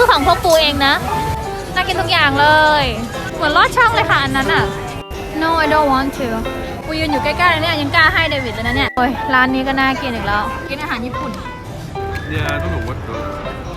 คือของพวกปูเองนะ น่ากินทุกอย่างเลย เหมือนลอดช่องเลยค่ะอันนั้นอะ no I don't want to ปูยืนอยู่ใกล้ๆเลยเนี่ยยังกล้าให้เดวิดเลยนะเนี่ย โอ้ยร้านนี้ก็น่ากินอีกแล้ว กินอาหารญี่ปุ่น Yeah, I don't know what though.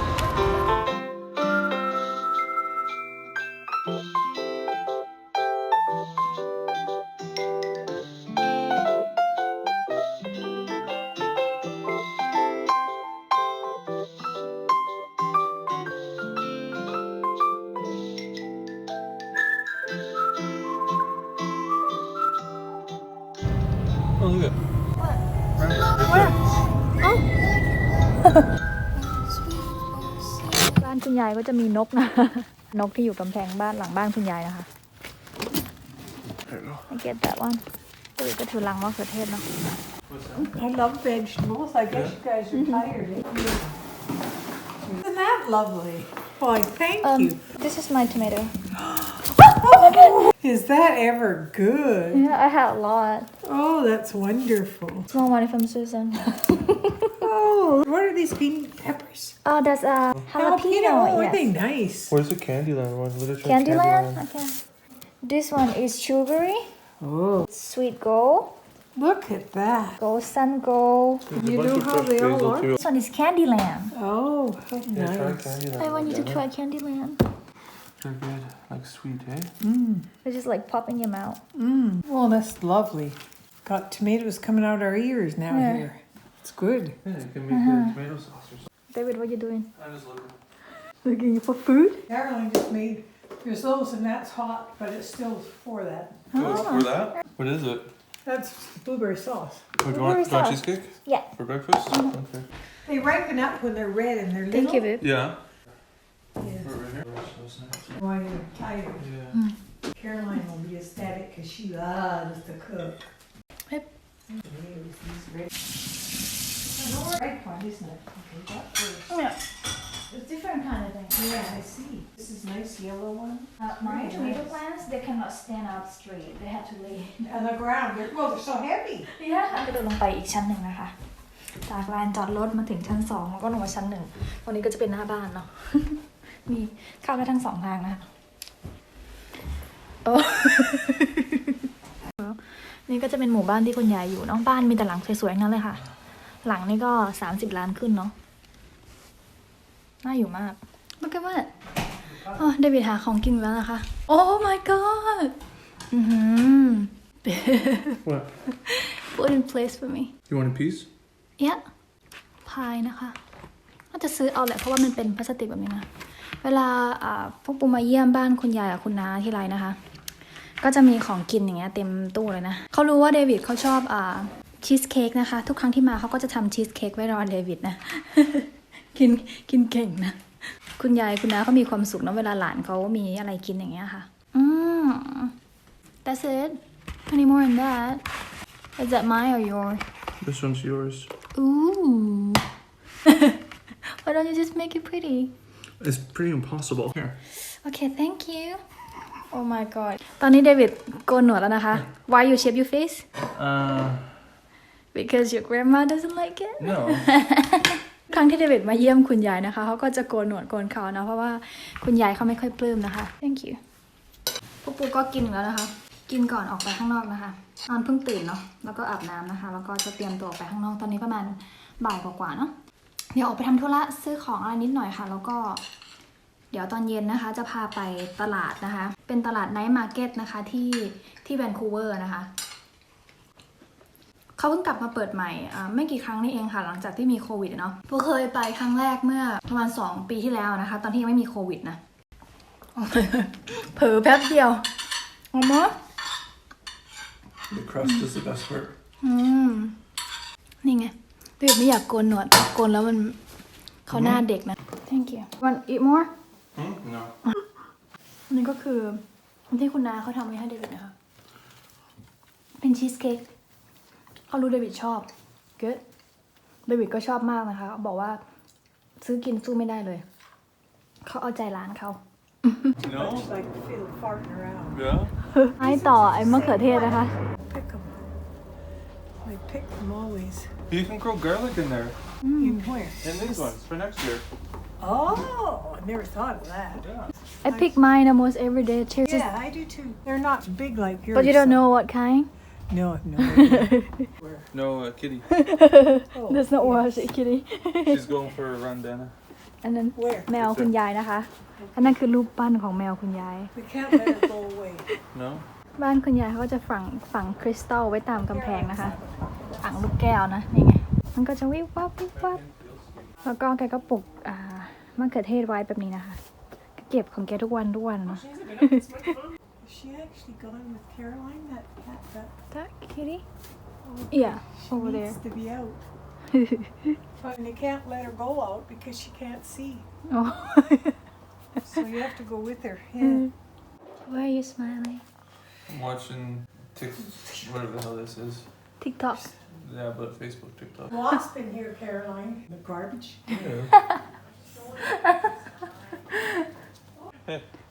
บ้านคุณยายก็จะมีนกนะ นกที่อยู่กำแพงบ้านหลังบ้านคุณยายนะคะ There you go. I get that one เดวิดก็ถือลังมะเขือเทศเนาะ I love vegetables. I guess you guys are tired. Isn't that lovely? Why, thank Um, you. this is my tomato Is that ever good? yeah I had a lot Oh, that's wonderful. small one from Susan Oh, what are these bean peppers? oh that's a jalapeno Oh, are yes they nice? Where's the Candyland one? Look at Candyland okay this one is sugary Oh, sweet gold look at that. gold sun gold You know how they all are? this one is Candyland Oh, how Yeah, try nice. Candyland. I want you to Yeah, try Candyland They're good. Like sweet, eh? They're just like popping in your mouth Mm. Well, that's lovely. Got tomatoes coming out our ears now Yeah. here. It's good. Yeah, you can make the tomato sauce or something. David what are you doing I'm just looking. looking for food Caroline just made, there's those and that's hot, but it's still for that. Oh, it's for that? What is it? That's blueberry sauce. Oh, do you Blueberry want, do want sauce. cheesecake? Yeah. For breakfast? Okay. They ripen up when they're red and they're little. thank you little. babe Yeah. Yes. Right here. So snacks. Why you're tired. Yeah. Caroline will be ecstatic because she loves to cook. Yep. Tomatoes, these red. I know where red one, isn't it? Okay, that first. yeah it's different kind of thing Yeah, I see. This is nice yellow one. Uh, my Really tomato nice. plants, they cannot stand up straight. They have to lay. On the ground, they're, well, they're so heavy. กระโดดลงไปอีกชั้นหนึ่งนะคะ จากลานจอดรถมาถึงชั้นสองแล้วก็ลงมาชั้นหนึ่งตรงนี้ก็จะเป็นหน้าบ้านเนาะ มีเข้าได้ทั้งสองทางนะคะโอ้นี่ก็จะเป็นหมู่บ้านที่คุณยายอยู่เนาะบ้านมีแต่หลังสวยๆทั้งนั้นเลยค่ะ หลังนี่ก็สามสิบล้านขึ้นเนาะน่าอยู่มาก Look at that อ๋อเดวิดหาของกินแล้วนะคะ Oh my god อือหือ What? put in place for me You want a piece? เอ๊ะพายนะคะ ก็จะซื้อเอาแหละเพราะว่ามันเป็นพลาสติกแบบนี้นะ เวลาอ่าพวกปูมาเยี่ยมบ้านคุณยายกับคุณน้าที่ไรนะคะ ก็จะมีของกินอย่างเงี้ยเต็มตู้เลยนะเขารู้ว่าเดวิดเขาชอบอ่าชีสเค้กนะคะ ทุกครั้งที่มาเขาก็จะทำชีสเค้กไว้รอเดวิดนะ กินกินเก่งนะ คุณยายคุณน้าเขามีความสุขนะเวลาหลานเขามีอะไรกินอย่างเงี้ยค่ะ อืม that's it any more than that is that mine or yours This one's yours. Ooh. Why don't you just make it pretty? It's pretty impossible. Here. Okay, thank you. Oh my god. ตอนนี้เดวิดโกนหนวดแล้วนะคะ Why you shave your face? Uh, Because your grandma doesn't like it. no. ครั้งที่เดวิดมาเยี่ยมคุณยายนะคะเขาก็จะโกนหนวดโกนเขานะ เพราะว่าคุณยายเขาไม่ค่อยปลื้มนะคะ Thank you พวกปูก็กินแล้วนะคะ กินก่อนออกไปข้างนอกนะคะนอนเพิ่งตื่นเนาะแล้วก็อาบน้ำนะคะ แล้วก็จะเตรียมตัวออกไปข้างนอกตอนนี้ประมาณบ่ายกว่าๆเนาะ เดี๋ยวออกไปทำธุระซื้อของอะไรนิดหน่อยค่ะ แล้วก็ เดี๋ยวตอนเย็นนะคะ จะพาไปตลาดนะคะ เป็นตลาดไนท์มาร์เก็ตนะคะที่ที่แวนคูเวอร์นะคะเขาเพิ่งกลับมาเปิดใหม่อ่าไม่กี่ครั้งนี่เองค่ะ หลังจากที่มีโควิดอะเนาะพวกเคยไปครั้งแรกเมื่อประมาณสองปีที่แล้วนะคะ ตอนที่ยังไม่มีโควิดนะเผลอแป๊บเดียวออกมา The crust is the best part. อืมนี่ไง พี่ไม่อยากโกนหนวดโกนแล้วมันเขาหน้าเด็กนะ thank you want eat more Hmm? No. อันนี้ก็คือที่คุณนาเขาทำไว้ให้เดวิดนะคะ เป็นชีสเค้กเขารู้เดวิดชอบ good เดวิดก็ชอบมากนะคะเขาบอกว่าซื้อกินสู้ไม่ได้เลย เขาเอาใจร้านเขา No? Just like feel farting around. Yeah? ไอ้ต่อไอ้มะเขือเทศนะคะ Pick them. I pick them always. You can grow garlic in there. In where? In these ones for next year. Oh, I never thought of that. I pick mine almost every day too Yeah, I do too. They're not big like yours. but you don't so- know what kind No, I've no idea. Where? No, uh, kitty. Oh, That's not wash it kitty She's going for a run, Dana. อันนั้น Where? แมวคุณยายนะคะ อันนั้นคือรูปปั้นของแมวคุณยาย We can't let her go away. No? บ้านคุณยายเขาก็จะฝังฝังคริสตัลไว้ตามกำแพงนะคะ อ่างลูกแก้วนะนี่ไงมันก็จะวิบวับวิบวับแล้วก็แกก็ปลูกอ่ามะเขือเทศไว้แบบนี้นะคะก็เก็บของแกทุกวันทุกวันเนาะ Is she actually gone with Caroline? That cat, that That kitty yeah she over needs there to be out. But they can't let her go out because she can't see. โอ้ So you have to go with her. Yeah. Why are you smiling I'm watching Tik, whatever the hell this is. TikTok Yeah, but Facebook, TikTok. Wasp in here, Caroline. The garbage. Yeah.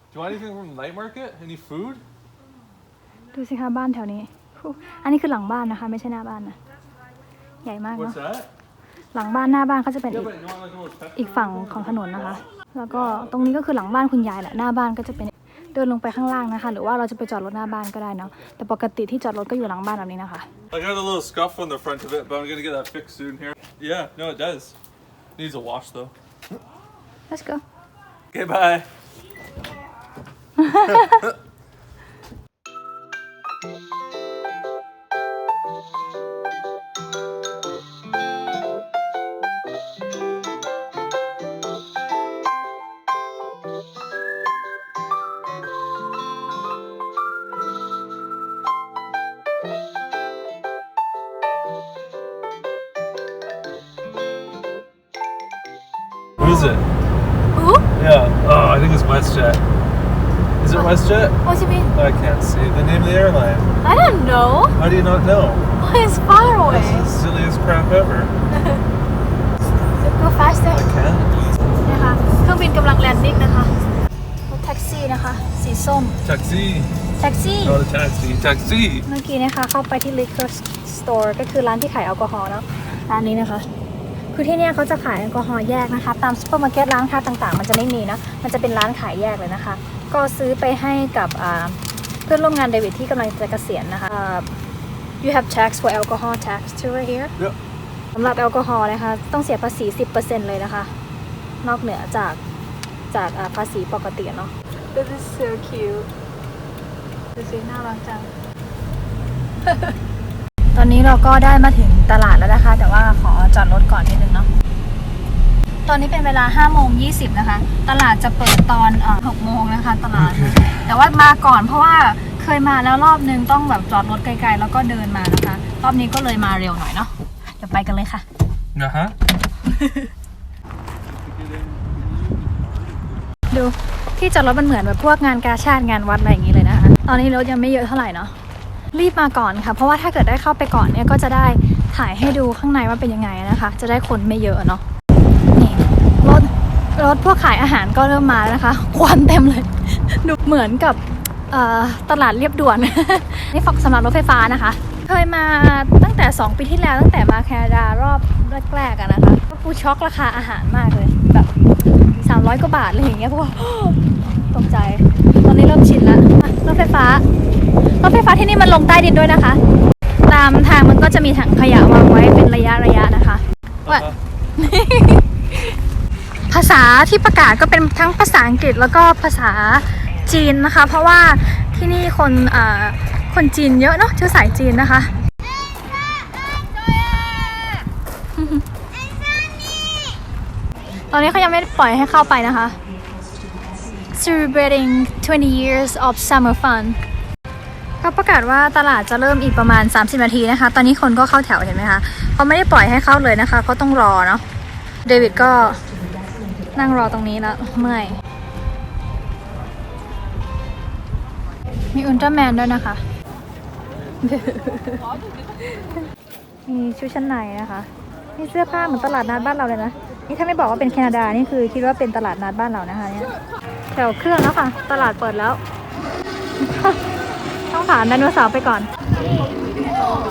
Do you want anything from the night market? Any food? ดูสิคะบ้านแถวนี้ฮู้อันนี้คือหลังบ้านนะคะ ไม่ใช่หน้าบ้านนะ ใหญ่มาก What's เนาะ that? หลังบ้านหน้าบ้านเขาจะเป็น Yeah, อีก but you want like a little pepper? อีกฝั่งของถนนนะคะ แล้วก็ตรงนี้ก็คือหลังบ้านคุณยายแหละ หน้าบ้านก็จะเป็น เดินลงไปข้างล่างนะคะ หรือว่าเราจะไปจอดรถหน้าบ้านก็ได้เนาะแต่ปกติที่จอดรถก็อยู่หลังบ้านแบบนี้นะคะ I got a little scuff on the front of it, but I'm gonna get that fixed soon here. Yeah, no, it does. Needs a wash though. Let's go Okay, bye. Oh, I think it's WestJet. Is it WestJet? What do you mean I can't see the name of the airline. I don't know How do you not know? It's far away This is the silliest crap ever. Go faster I can't. นะคะเครื่องบินกำลังแลนดิ้งนะคะรถแท็กซี่นะคะ สีส้ม Taxi. แท็กซี่ Not a taxi. Taxi. เมื่อกี้นะคะเข้าไปที่ liquor store ก็คือร้านที่ขายแอลกอฮอล์เนาะร้านนี้นะคะ คือที่เนี่ยเขาจะขายแอลกอฮอล์แยกนะคะ ตามซูเปอร์มาร์เก็ตร้านค้าต่างๆ มันจะไม่มีนะ มันจะเป็นร้านขายแยกเลยนะคะ ก็ซื้อไปให้กับอ่าเพื่อนร่วมงานเดวิดที่กำลังจะเกษียณนะคะอ่า you have tax for alcohol tax too right here Yep. สำหรับแอลกอฮอล์นะคะ ต้องเสียภาษี 10%เลยนะคะ นอกเหนือจากจากอ่าภาษีปกติเนาะ This is so cute ดูสิน่ารักจังต อนนี้เราก็ได้มาถึงตลาดแล้วนะคะ แต่ว่าขอจอดรถก่อนนิดนึงเนาะตอนนี้เป็นเวลา5โมง20นะคะ ตลาดจะเปิดตอนเอ่อ6โมงนะคะ ตลาด แต่ว่ามาก่อนเพราะว่าเคยมาแล้วรอบนึงต้องแบบจอดรถไกลๆ แล้วก็เดินมานะคะ รอบนี้ก็เลยมาเร็วหน่อยเนาะเดี๋ยวไปกันเลยค่ะ Uh huh. ดูที่จอดรถมันเหมือนแบบพวกงานกาชาติงานวัดอะไรอย่างนี้เลยนะคะตอนนี้รถยังไม่เยอะเท่าไหร่เนาะ รีบมาก่อนค่ะ เพราะว่าถ้าเกิดได้เข้าไปก่อนเนี่ยก็จะได้ถ่ายให้ดูข้างในว่าเป็นยังไงนะคะ จะได้คนไม่เยอะเนาะนี่รถรถพวกขายอาหารก็เริ่มมาแล้วนะคะควันเต็มเลย ดูเหมือนกับเอ่อตลาดเรียบด่วน นี่ฝักสำหรับรถไฟฟ้านะคะ เคยมาตั้งแต่ 2 ปีที่แล้วตั้งแต่มาแคนาดารอบแรกๆอะนะคะก็กูช็อกราคาอาหารมากเลย แบบ 300 กว่าบาทอะไรอย่างเงี้ยพวกตกใจ ตอนนี้เริ่มชินแล้วรถไฟฟ้า รถไฟฟ้าที่นี่มันลงใต้ดินด้วยนะคะ ตามทางมันก็จะมีถังขยะวางไว้เป็นระยะระยะนะคะว่า ภาษาที่ประกาศก็เป็นทั้งภาษาอังกฤษแล้วก็ภาษาจีนนะคะ เพราะว่าที่นี่คนอ่าคนจีนเยอะเนาะเชื้อสายจีนนะคะ ตอนนี้เขายังไม่ปล่อยให้เข้าไปนะคะ celebrating 20 years of summer fun เขาประกาศว่าตลาดจะเริ่มอีกประมาณ 30 นาทีนะคะ ตอนนี้คนก็เข้าแถวเห็นไหมคะเขาไม่ได้ปล่อยให้เข้าเลยนะคะเขาต้องรอเนาะ เดวิดก็นั่งรอตรงนี้แล้วเมื่อย มีอุลตร้าแมนด้วยนะคะ มีชุดชั้นในนะคะมีเสื้อผ้าเหมือนตลาดนัดบ้านเราเลยนะ นี่ถ้าไม่บอกว่าเป็นแคนาดา นี่คือคิดว่าเป็นตลาดนัดบ้านเรานะคะเนี่ยแถวเครื่องแล้วค่ะ ตลาดเปิดแล้ว ผ่านไดโนเสาร์ไปก่อน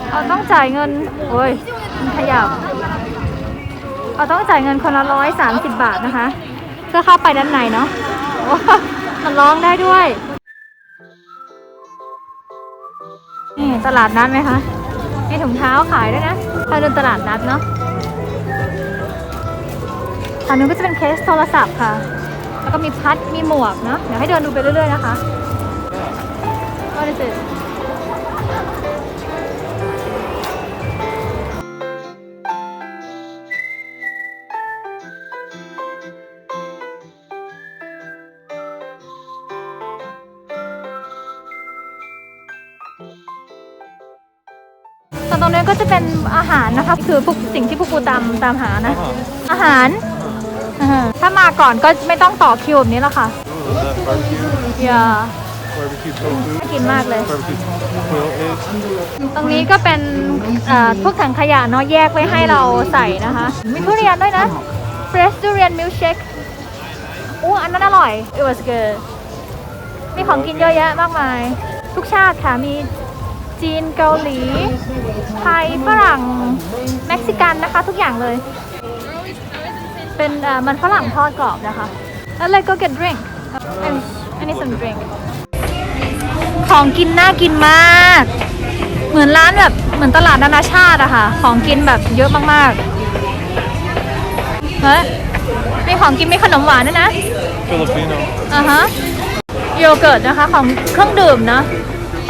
เอาต้องจ่ายเงิน โอ้ยขยับเราต้องจ่ายเงินคนละร้อยสามสิบบาทนะคะ เพื่อเข้าไปด้านในเนาะมันร้องได้ด้วย นี่ตลาดนัดไหมคะมีถุงเท้าขายด้วยนะถ้าเดินตลาดนัดเนาะอันนู้นก็จะเป็นเคสโทรศัพท์ค่ะ แล้วก็มีพัด มีหมวกเนาะ เดี๋ยวให้เดินดูไปเรื่อยๆนะคะ What is it? ตอนตรงนี้ก็จะเป็นอาหารนะคะคือพวกสิ่งที่พวกกูตามตามหานะ อาหารอ่าถ้ามาก่อนก็ไม่ต้องต่อคิวแบบนี้แล้วค่ะ Ooh, is that barbecue? อย่า Barbecue tofu? น่ากินมากเลย Barbecue quail eggs? ตรงนี้ก็เป็นเอ่อพวกถังขยะเนาะแยกไว้ให้เราใส่นะคะ มีทุเรียนด้วยนะ fresh durian milkshake อู้อันนั้นอร่อย it was good มีของกินเยอะแยะมากมาย ทุกชาติค่ะ มีจีนเกาหลี ไทย ฝรั่ง เม็กซิกันนะคะ ทุกอย่างเลย เป็นเอ่อมันฝรั่งทอดกรอบนะคะ แล้วเลย go get drink and I need some drink ของกินน่ากินมาก เหมือนร้านแบบเหมือนตลาดนานาชาติอะค่ะ ของกินแบบเยอะมากๆเฮ้ยมีของกินมีขนมหวานด้วยนะ Filipino. อ่าฮะโยเกิร์ตนะคะของเครื่องดื่มนะ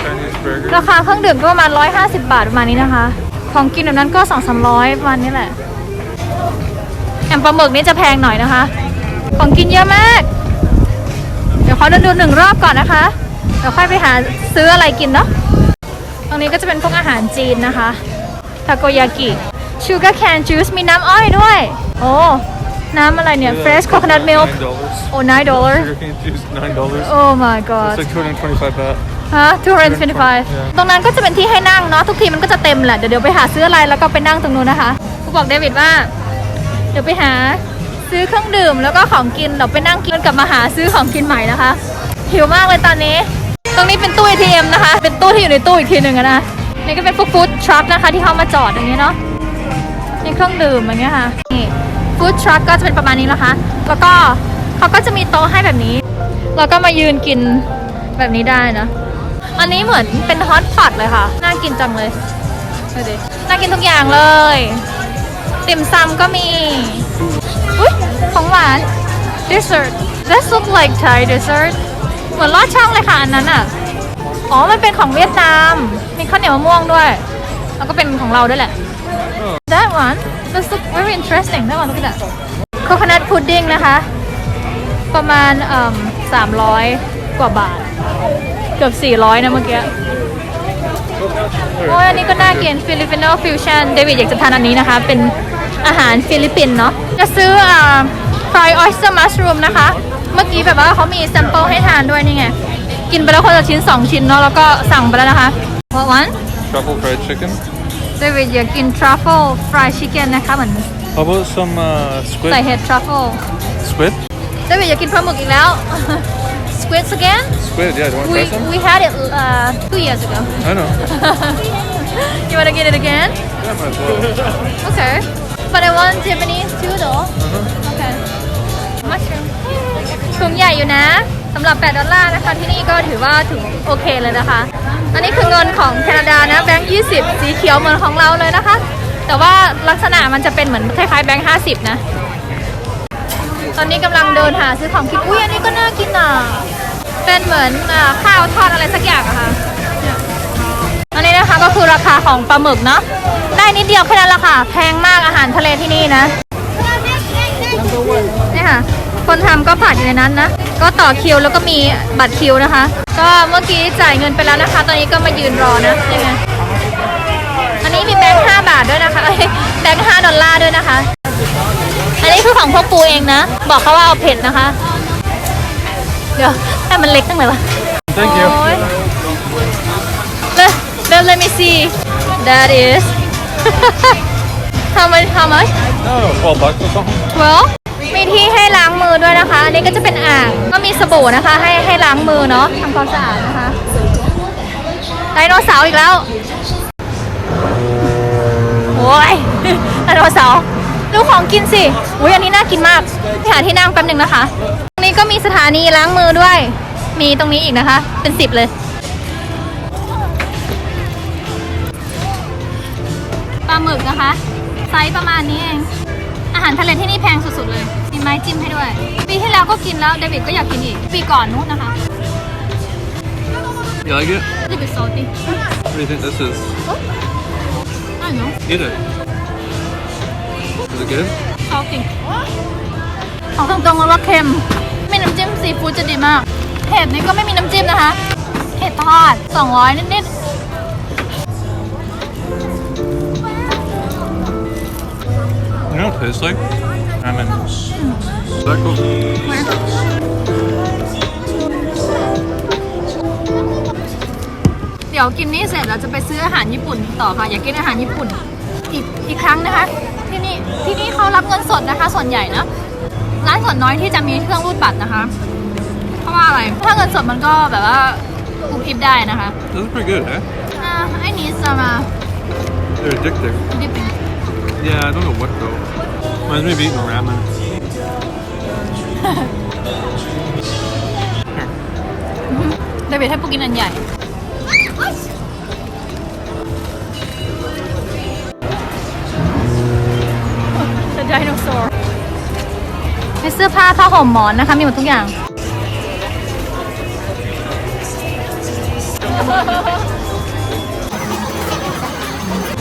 Chinese burger. ราคาเครื่องดื่มก็ประมาณ 150 บาทประมาณนี้นะคะ ของกินแบบนั้นก็2 3 0 0ประมาณนี้แหละแอมปลาหมึกนี่จะแพงหน่อยนะคะ ของกินเยอะมาก เดี๋ยวขอเดินดูหนึ่งรอบก่อนนะคะ เดี๋ยวค่อยไปหาซื้ออะไรกินเนาะตรงนี้ก็จะเป็นพวกอาหารจีนนะคะทาโกยากิชูการ์แคนจูสมีน้ำอ้อยด้วย โอ้น้ำอะไรเนี่ย fresh coconut milk Nine dollars. โอ้ nine dollar Sugar cane juice, nine dollars. oh my god It's like 225 baht. ฮะ225 ตรงนั้นก็จะเป็นที่ให้นั่งเนาะทุกทีมันก็จะเต็มแหละ เดี๋ยวเดี๋ยวไปหาซื้ออะไรแล้วก็ไปนั่งตรงนู้นนะคะกูบอกเดวิดว่า เดี๋ยวไปหาซื้อเครื่องดื่มแล้วก็ของกินเดี๋ยวไปนั่งกินกลับมาหาซื้อของกินใหม่นะคะ หิวมากเลยตอนนี้ ตรงนี้เป็นตู้ ATM นะคะ เป็นตู้ที่อยู่ในตู้อีกทีหนึ่งอะนะนี่ก็เป็นพวกฟู้ดทรัคนะคะที่เขามาจอดอย่างนี้เนาะนี่เครื่องดื่มอย่างเงี้ยค่ะนี่ฟู้ดทรัคก็จะเป็นประมาณนี้นะคะ แล้วก็เขาก็จะมีโต๊ะให้แบบนี้แล้วก็มายืนกินแบบนี้ได้นะ อันนี้เหมือนเป็นฮอตพอตเลยค่ะ น่ากินจังเลยดูดิน่ากินทุกอย่างเลย ติ่มซำก็มี อุ้ยของหวาน dessert this look like Thai dessert เหมือนลอดช่องเลยค่ะอันนั้นอะ อ๋อ มันเป็นของเวียดนาม มีข้าวเหนียวมะม่วงด้วย แล้วก็เป็นของเราด้วยแหละ that one look very interesting that one look at that coconut pudding นะคะ ประมาณเอ่อ300กว่าบาท เกือบ400นะเมื่อกี้ โอ้ยอันนี้ก็น่ากินฟิลิปปิโนฟิวชั่นเดวิดอยากจะทานอันนี้นะคะ เป็นอาหารฟิลิปปินส์เนาะ จะซื้ออ่า fried oyster mushroom นะคะ เมื่อกี้แบบว่าเขามีแซมเปิลให้ทานด้วยนี่ไง กินไปแล้วคนละชิ้น 2 ชิ้นเนาะแล้วก็สั่งไปแล้วนะคะ What one Truffle fried chicken. เดวิดอยากกิน truffle fried chicken นะคะเหมือน How about some uh, squid? ใส่เห็ด truffle Squid? เดวิดอยากกินปลาหมึกอีกแล้ว squids again Squid, yeah. Do you want to we try some? we had it uh, two years ago I know. you wanna get it again Yeah, might as well. Okay. But I want Japanese too though. Okay. Mushroom. ถุงใหญ่อยู่นะสำหรับ 8 ดอลลาร์นะคะที่นี่ก็ถือว่าถือโอเคเลยนะคะ อันนี้คือเงินของแคนาดานะแบงค์20 สีเขียวเหมือนของเราเลยนะคะ แต่ว่าลักษณะมันจะเป็นเหมือนคล้ายๆแบงค์50 นะ ตอนนี้กำลังเดินหาซื้อของกินอุ้ยอันนี้ก็น่ากินอะเป็นเหมือนข้าวทอดอะไรสักอย่างอะค่ะอันนี้นะคะก็คือราคาของปลาหมึกเนาะได้นิดเดียวแค่นั้นละค่ะ แพงมากอาหารทะเลที่นี่นะนี่ค่ะ คนทำก็ผัดอยู่ในนั้นนะ ก็ต่อคิวแล้วก็มีบัตรคิวนะคะ ก็เมื่อกี้จ่ายเงินไปแล้วนะคะ ตอนนี้ก็มายืนรอนะยังไงอันนี้มีแบงค์5บาทด้วยนะคะเอ้ยแบงค์5ดอลลาร์ด้วยนะคะ อันนี้คือของพวกปูเองนะ บอกเขาว่าเอาเผ็ดนะคะ เดี๋ยวให้มันเล็กตั้งเลยวะ Thank you. โอ้ย Let, let, let me see. That is. how much? How much? No, 12 bucks or something. 12 มีที่ให้ล้าง มือด้วยนะคะ อันนี้ก็จะเป็นอ่างก็มีสบู่นะคะ ให้ให้ล้างมือเนาะทำความสะอาดนะคะไดโนเสาร์อีกแล้วโอ้ยไดโนเสาร์ดูของกินสิอุ้ยอันนี้น่ากินมากไปหาที่นั่งแป๊บหนึ่งนะคะ ตรงนี้ก็มีสถานีล้างมือด้วย มีตรงนี้อีกนะคะ เป็นสิบเลยปลาหมึกนะคะ ไซส์ประมาณนี้เอง อาหารทะเลที่นี่แพงสุดๆเลย ไม้จิ้มให้ด้วย ปีที่แล้วก็กินแล้วเดวิดก็อยากกินอีก ปีก่อนนู้นนะคะ You like it? เดวิด salty What do you think this is? I don't know Eat it. Is it good? salty ของตรงๆเลยว่าเค็ม ไม่น้ำจิ้มซีฟู้ดจะดีมากเห็ดนี่ก็ไม่มีน้ำจิ้มนะคะเห็ดทอด 200 นิด You know what it tastes like? Ramen. Is that cool? ๆเดี๋ยวกินนี่เสร็จเราจะไปซื้ออาหารญี่ปุ่นต่อค่ะ อยากกินอาหารญี่ปุ่น อีกอีกครั้งนะคะ ที่นี่ที่นี่เขารับเงินสดนะคะ ส่วนใหญ่นะร้านส่วนน้อยที่จะมีเครื่องรูดบัตรนะคะ เพราะว่าอะไร ถ้าเงินสดมันก็แบบว่าอุบอิบได้นะคะ This is pretty good, eh? อ่าไอ้นี้จะมา They're addictive. dipping Yeah, I don't know what though. Reminds me of eating ramen. เดวิดให้ปูกินอันใหญ่ The dinosaur มีเสื้อผ้าผ้าห่มหมอนนะคะ มีหมดทุกอย่าง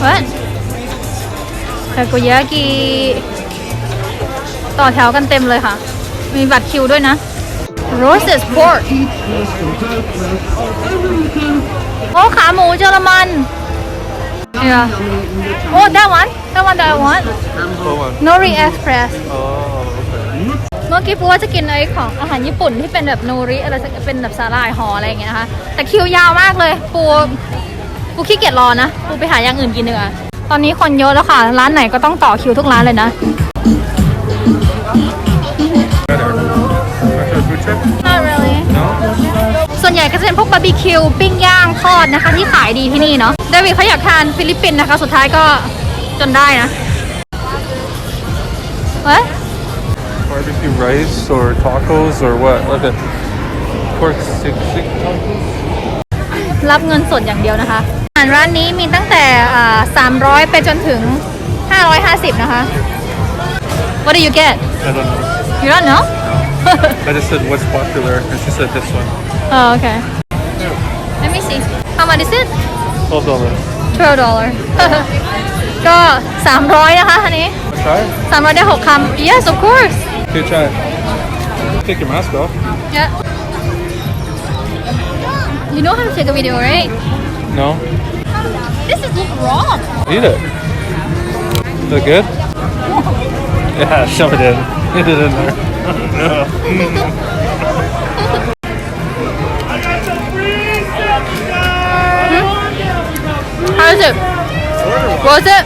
What? ทาโกยากิ ต่อแถวกันเต็มเลยค่ะ มีบัตรคิวด้วยนะ Roasted pork โอ้ขาหมูเยอรมันเนี่ยโอ้ that one that one that I want Oh, one. Nori Express Oh, okay. เมื่อกี้ปูว่าจะกินไอ้ของอาหารญี่ปุ่นที่เป็นแบบโนริอะไรสักเป็นแบบสาหร่ายห่ออะไรอย่างเงี้ยนะคะ แต่คิวยาวมากเลยปูปูขี้เกียจรอนะ ปูไปหาอย่างอื่นกินดีกว่าตอนนี้คนเยอะแล้วค่ะ ร้านไหนก็ต้องต่อคิวทุกร้านเลยนะ Not really No? ส่วนใหญ่ก็จะเป็นพวกบาร์บีคิวปิ้งย่างทอดนะคะ ที่ขายดีที่นี่เนาะเดวิดเขาอยากทานฟิลิปปินส์นะคะ สุดท้ายก็จนได้นะเฮ้ย Barbecue rice or tacos or what? Look at pork stick stick tacos. รับเงินสดอย่างเดียวนะคะอาหารร้านนี้มีตั้งแต่อ่า300 ไปจนถึง 550 นะคะ What do you get I don't know. You don't know I just said what's popular, and she said this one. Oh okay Let me see How much is it Twelve dollars. 12 dollar ก็ 300 นะคะอันนี้ Try. 300 ได้ 6คำ Yes of course Okay, try. Take your mask off. Yeah You know how to take a video right No. This is look wrong Eat it. Look good? Yeah, shove it in. Get it in there. How is it? Was it?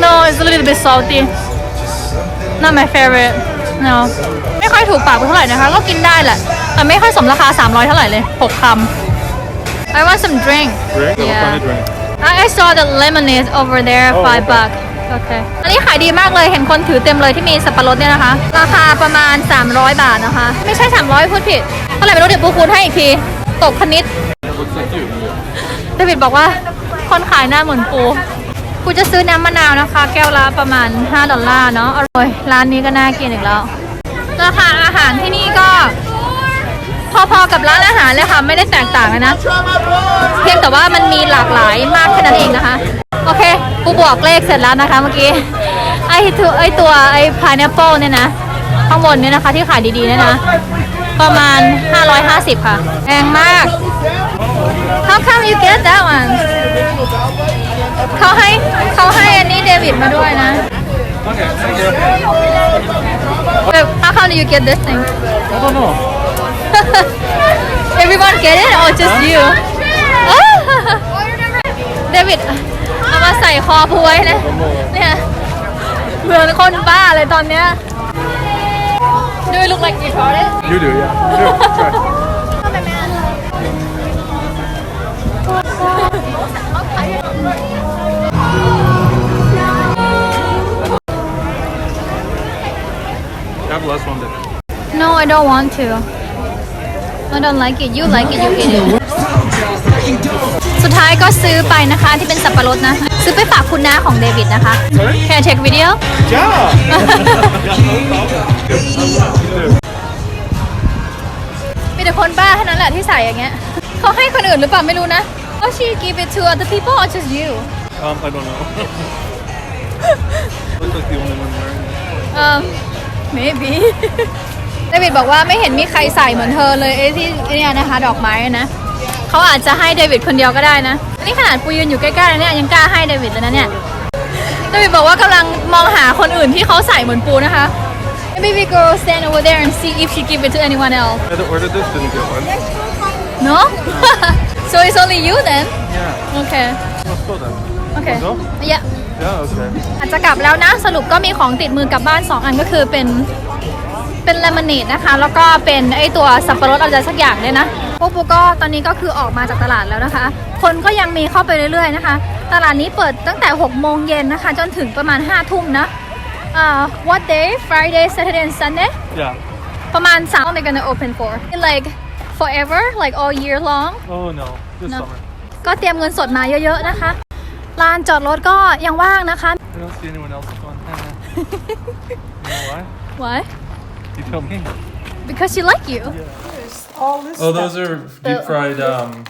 No, it's a little bit salty. Not my favorite. No. ไม่ค่อยถูกปากไปเท่าไหร่นะคะ ก็กินได้แหละ แต่ไม่ค่อยสมราคา 300 เท่าไหร่เลย 6คำ I want some drink. Drink? What Yeah. kind of drink? I I saw the lemonade over there, Oh, five okay. bucks. โอเคอันนี้ขายดีมากเลยเห็นคนถือเต็มเลยที่มีสับปะรดเนี่ยนะคะ ราคาประมาณ 300 บาทนะคะ ไม่ใช่ 300พูดผิดเท่าไหร่ไม่รู้เดี๋ยวปูคูณให้อีกทีตกคณิตเดวิดบอกว่าคนขายหน้าเหมือนปูปูจะซื้อน้ำมะนาวนะคะ แก้วละประมาณ 5 ดอลลาร์เนาะอร่อย ร้านนี้ก็น่ากินอีกแล้ว ราคาอาหารที่นี่ก็ พอๆกับร้านอาหารเลยค่ะ ไม่ได้แตกต่างเลยนะ เพียงแต่ว่ามันมีหลากหลายมากแค่นั้นเองนะคะ โอเคปูบวกเลขเสร็จแล้วนะคะเมื่อกี้ ไอตัวไอตัวไอพายแอปเปิลเนี่ยนะ ข้างบนเนี่ยนะคะที่ขายดีๆเนี่ยนะ ประมาณ 550 ค่ะแพงมาก How come you get that one เขาให้เขาให้อันนี้เดวิดมาด้วยนะ Okay, thank you. But how come you get this thing I don't know. Everyone get it or just you? David เอามาใส่คอพวยนะเนี่ยเหมือนคนบ้าเลยตอนเนี้ย Do you look like you bought it? You do, yeah. Sure, try. ครับ last one then. No, I don't want to. I don't like it you like it you eat it สุดท้ายก็ซื้อไปนะคะที่เป็นสับปะรดนะ ซื้อไปฝากคุณน้าของเดวิดนะคะ Can I take video Yeah. มีแต่คนบ้าเท่านั้นแหละที่ใส่อย่างเงี้ยเขาให้คนอื่นหรือเปล่าไม่รู้นะ Oh she give it to other people or just you Um, I don't know. Looks like the only one wearing it. um maybe เดวิดบอกว่าไม่เห็นมีใครใส่เหมือนเธอเลยไอ้ที่เนี่ยนะคะ ดอกไม้นะเขาอาจจะให้เดวิดคนเดียวก็ได้นะนี่ขนาดปูยืนอยู่ใกล้ๆเนี่ยยังกล้าให้เดวิดเลยนะเนี่ยเดวิดบอกว่ากำลังมองหาคนอื่นที่เขาใส่เหมือนปูนะคะ Maybe we go stand over there and see if she give it to anyone else I that ordered this didn't get one. No so it's only you then Yeah. Okay Let's go then. Okay Go? yeah Yeah, okay. อาจจะกลับแล้วนะ สรุปก็มีของติดมือกลับบ้าน 2 อันก็คือเป็น เป็นเลมอนเนดนะคะ แล้วก็เป็นไอตัวสับปะรดอะไรสักอย่างเลยนะพวกปูก็ตอนนี้ก็คือออกมาจากตลาดแล้วนะคะ คนก็ยังมีเข้าไปเรื่อยๆนะคะ ตลาดนี้เปิดตั้งแต่ 6 โมงเย็นนะคะ จนถึงประมาณ 5 ทุ่มนะอ่า what day Friday Saturday and Sunday Yeah. ประมาณ3 they're gonna open for like forever like all year long Oh no, this No. summer. ก็เตรียมเงินสดมาเยอะๆนะคะ ลานจอดรถก็ยังว่างนะคะ I don't see anyone else going. you know why? why You tell me. because she like you All this Oh, stuff. those are deep fried um,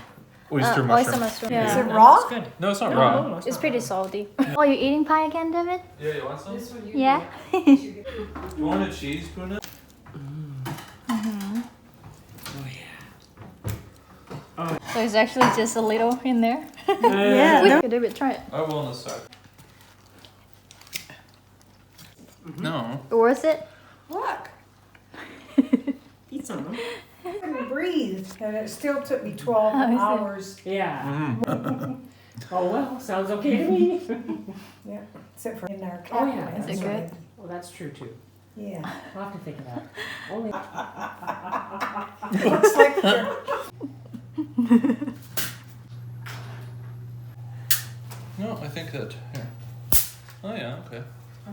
oyster Uh, mushrooms. oyster mushroom. Is Yeah. it raw? No, it's not raw. It's pretty salty. Oh, you eating pie again, David? Yeah, you want some? Yeah. You want a cheese, Puna? Oh, yeah. So it's actually just a little in there. Yeah. no- Okay, David, try it. I will in a sec. No. Worth it? Look, Eat some of them. I couldn't breathe, and it still took me 12 How is it? hours. Yeah. Mm-hmm. oh well, sounds okay to me. Yeah, except for in our Oh, yeah. cabin. Is it good? well, that's true too. Yeah. I'll have to think of that. Only. Looks like they're- No, I think that.